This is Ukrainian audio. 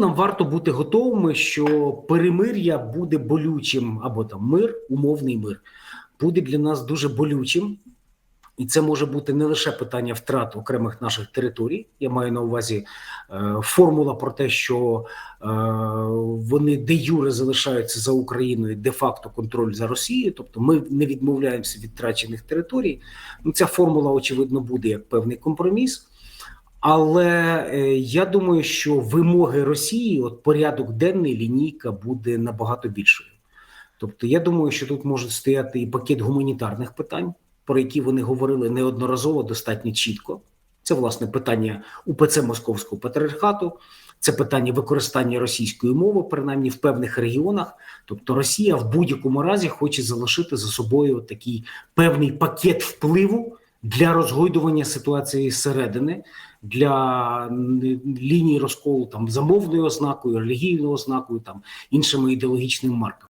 Нам варто бути готовими, що перемир'я буде болючим, або там мир, умовний мир, буде для нас дуже болючим. І це може бути не лише питання втрат окремих наших територій. Я маю на увазі е, формула про те, що е, вони де юре залишаються за Україною, де-факто контроль за Росією. Тобто ми не відмовляємося від втрачених територій. Ну, ця формула, очевидно, буде як певний компроміс. Але е, я думаю, що вимоги Росії, от порядок денний, лінійка буде набагато більшою. Тобто, я думаю, що тут може стояти і пакет гуманітарних питань, про які вони говорили неодноразово достатньо чітко. Це власне питання УПЦ Московського патріархату, це питання використання російської мови, принаймні в певних регіонах. Тобто, Росія в будь-якому разі хоче залишити за собою такий певний пакет впливу для розгойдування ситуації зсередини, для лінії розколу там замовною ознакою, релігійною ознакою, там іншими ідеологічними марками.